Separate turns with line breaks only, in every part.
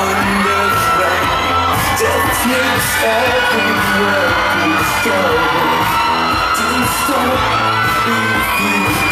under threat Defuse everywhere we go Do stop, you.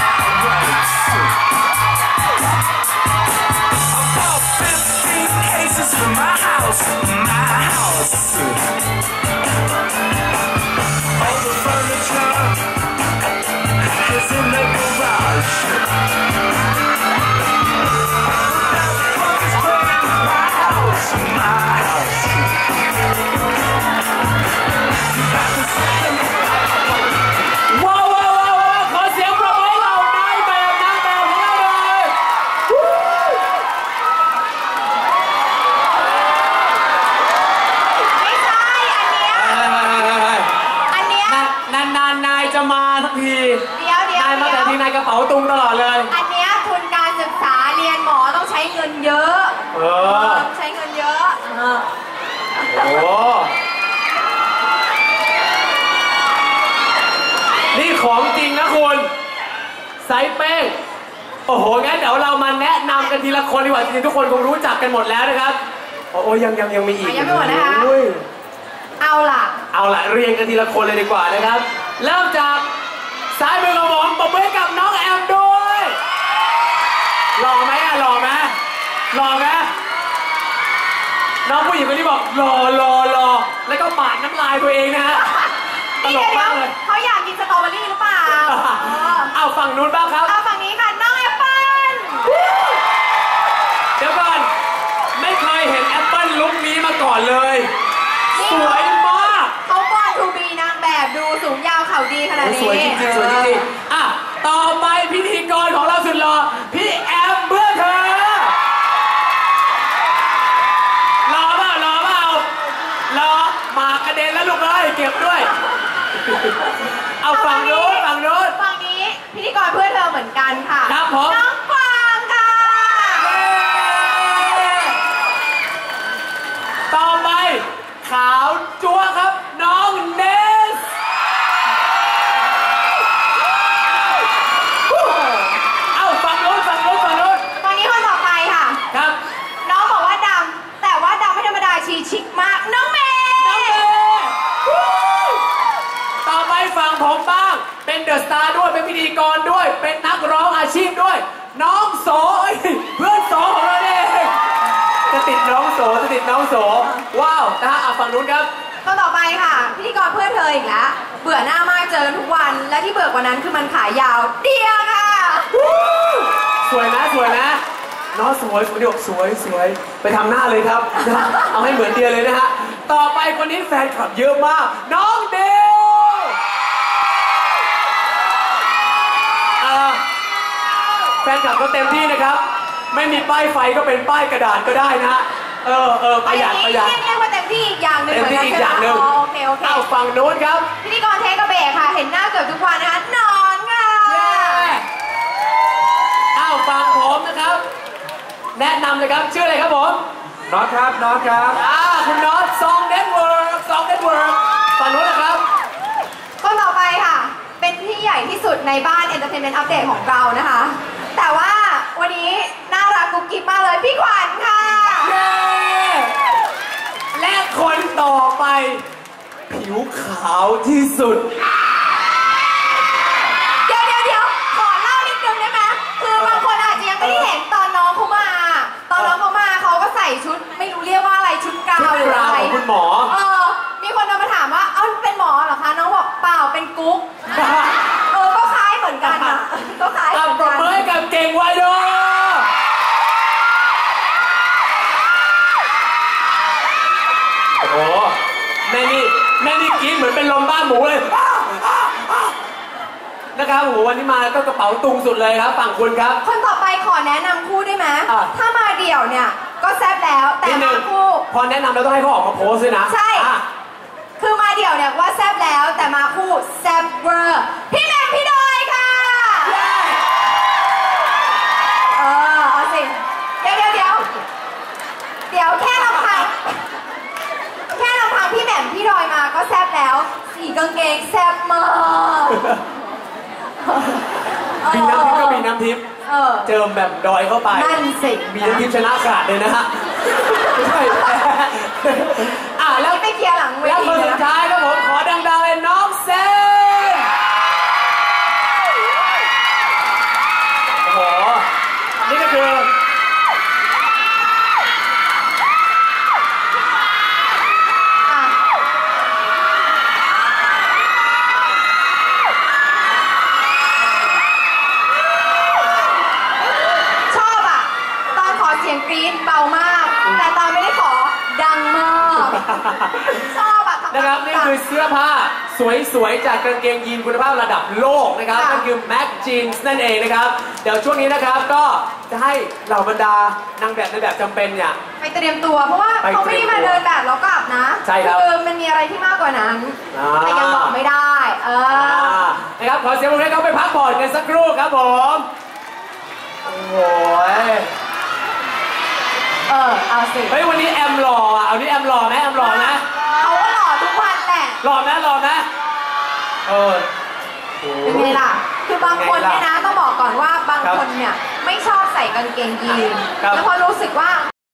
นานๆนายจะมาสักที
เดี๋ยวเดี๋ยวนา
ยมาแต่
เดี๋ยว
ทีนายกระเป๋าตุงตลอดเลย
อันเนี้ยทุนการศึกษาเรียนหมอต้องใช้เงินเยอะ
เอ
เอ
อ
อใช้เงินเยอะเออ
โอ้โหนี่ของจริงนะคุณไซส์เป้ง โอ้โห งั้นเดี๋ยวเรามาแนะนำกันทีละคนดีกว่าจริงๆทุกคนคงรู้จักกันหมดแล้วนะครับ โอ้โอ้ยังยังยังมีอีก
อะยังไม่หมดนะคะ
โอ้ย
เอาล่ะ
เอาละเรียงกันทีละคนเลยดีกว่านะครับ เริ่มจาก ซ้ายมือของผมปรบมือให้กับน้องแอมด้วยหล่อไหมอะหล่อไหมหล่อไหมน้องผู้หญิงคนนี้บอกหล่อหล่อหล่อแล้วก็ปาดน้ำลายตัวเองนะฮะต
นี่
ล
เดี๋ยว
กมากเลย
เขาอยากกินสตรอเบอรี่หรือเปล่าเออ
เอาฝั่งนู้นบ้างครับ
เอาฝั่งนี้ค่ะน้องแอปเปิ้ล
เดี๋ยวก่อน ไม่เคยเห็นแอปเปิลลุคนี้มาก่อนเลย สวยมาก
เขาบอลทูบีนางแบบดูสูงยาวเข่าดีขนาดนี้
สวยจริงๆสวยจริงๆอะต่อไปพิธีกรของเราสุดหล่อพี่แอมเบื่อเธอรอเปล่ารอเปล่ารอหมากกระเด็นแล้วลูกเอ้ยเก็บด้วย เอาฝั่งนู้นฝั่งนู้น
ฝั่งนี้ พิธีกรเพื่อนเธอเหมือนกันค่ะ
ครับผม
น้องฟางค่ะ
ต่อไปขาวจั๊วครับน้องเนส เอาฝั่งนู้นฝั่งนู้นฝั่งนู้น
ฝั่งนี้คนต่อไปค่ะ
ครับ
น้องบอกว่าดำแต่ว่าดำไม่ธรรมดาชีชิคมาก น้องเมย์
น้องเมย์วู้ต่อไปฝั่งผมบ้าง เป็นเดอะสตาร์ด้วย เป็นพิธีกรด้วย เป็นนักร้องอาชีพด้วย น้องโสเอ้ยเพื่อนโสของเราเองจะติดน้องโสจะติ ดน้องโสว้าวนะฮะอะฝั่งนู้นครับ
คนต่อไปค่ะพิธีกรเพื่อนเธออีกแล้วเบื่อหน้ามากเจอกันทุกวันและที่เบื่อกว่านั้นคือมันขายาวเดียค่ะ
สวยนะสวยนะน้องสวยสวยเดี๋ยวสวยสวยไปทำหน้าเลยครับนะเอาให้เหมือนเดียเลยนะฮะต่อไปคนนี้แฟนคลับเยอะมาก น้องเดวเอ่อแฟนคลับก็เต็มที่นะครับ ไม่มีป้ายไฟก็เป็นป้ายกระดาษก็ได้นะฮะ เออเออประหยัดประหยัด
เรียกเรียกว่าเต็มที่อีกอย่างหนึ่ง
เต็ม
เหมือน
ที่
กัน
อีก
ใช่
อย่าง
ไห
ห
ม
นึ่ง
อ๋อโอเคโอเค
เอาฝั่งนู้นครับ
พิธีกรเทกระเบกค่ะ เห็นหน้าเกือบทุกวันนะคะนอนค่ะ
เอาฝั่งผมนะครับ แนะนำเลยครับชื่ออะไรครับผม
น็อตครับน็อตครับ
อ่าคุณน็อตซองเน็ตเวิร์กซองเน็ตเวิร์กฝั่งนู้นนะครับ
คนต่อไปค่ะ เป็นที่ใหญ่ที่สุดในบ้าน Entertainment Update ของเรานะคะ แต่ว่าวันนี้น่ารักกุ๊บกิ๊บมากเลยพี่ขวัญค่ะ ผิวขาวที่สุด อนเป็นลม
บ้าหมูเลยนะครับโอ้โหวันนี้มาก็กระเป๋าตุงสุดเลยครับ ฝั่งคุณครับ
คนต่อไปขอแนะนำคู่ได้ไหม
อะ
ถ้ามาเดี่ยวเนี่ย ก็แซบแล้วแต่
นิดนึ
มางคู่
พอแนะนำแล้วต้องให้เขาออกมาโพสต์ด้วยนะ
ใช่
อะ
คือมาเดี่ยวเนี่ยว่าแซบแล้วแต่มาคู่แซบเวอร์ พี่แหม่มพี่ดอยค่ะ เออ เอาสิ เดี๋ยวเดี๋ยวเดี๋ยวเดี๋ยวแค่ลำพัง แค่ลำพังพี่แหม่มพี่ดอยมาก็แซบแล้ว สี กางเกงแซบมาก
มีน้ำทิพย์ก็มีน้ำทิพย์
เออ
เจิมแบบดอยเข้าไป
นั่นสิ
มีน้ำทิพย์ชนะขาดเลยนะฮะไม่ใช่อะแล้ว
ไปเคลียร์หลังเว
แล้ว
ที
คน
เลย
สุด
นะ
ท้าย
ชอบอะทำ
นะครับนี่คือเสื้อผ้าสวยๆ จากกางเกงยีนคุณภาพระดับโลกนะครับ
ค่ะ
นั่นคือ Mac Jeans นั่นเองนะครับ เดี๋ยวช่วงนี้นะครับก็จะให้เหล่าบรรดานางแบบในแบบจำเป็นเนี่ย
ไปเตรียมตัวเพราะว่า
ไป
เขาไม่ได้มาเดินแบบแล้วกลับนะ
ใช่ครับ
คือมันมีอะไรที่มากกว่านั้น
อ่า
แต่ยังบอกไม่ได้เออ
อ่านะครับขอเสียงปรบมือให้เขาไปพักผ่อนกันสักครู่ครับผมโอ้โห
เออเอาสิ
เฮ้ยวันนี้แอมหล่ออะเอานี้แอมหล่อไหม เออโอ้โห
เป็นไงล่ะ คือบางคนเนี่ยนะต้องบอกก่อนว่าบาง
ครับ
คนเนี่ยไม่ชอบใส่กางเกงยีน
ครับ
แล้วพอรู้สึกว่า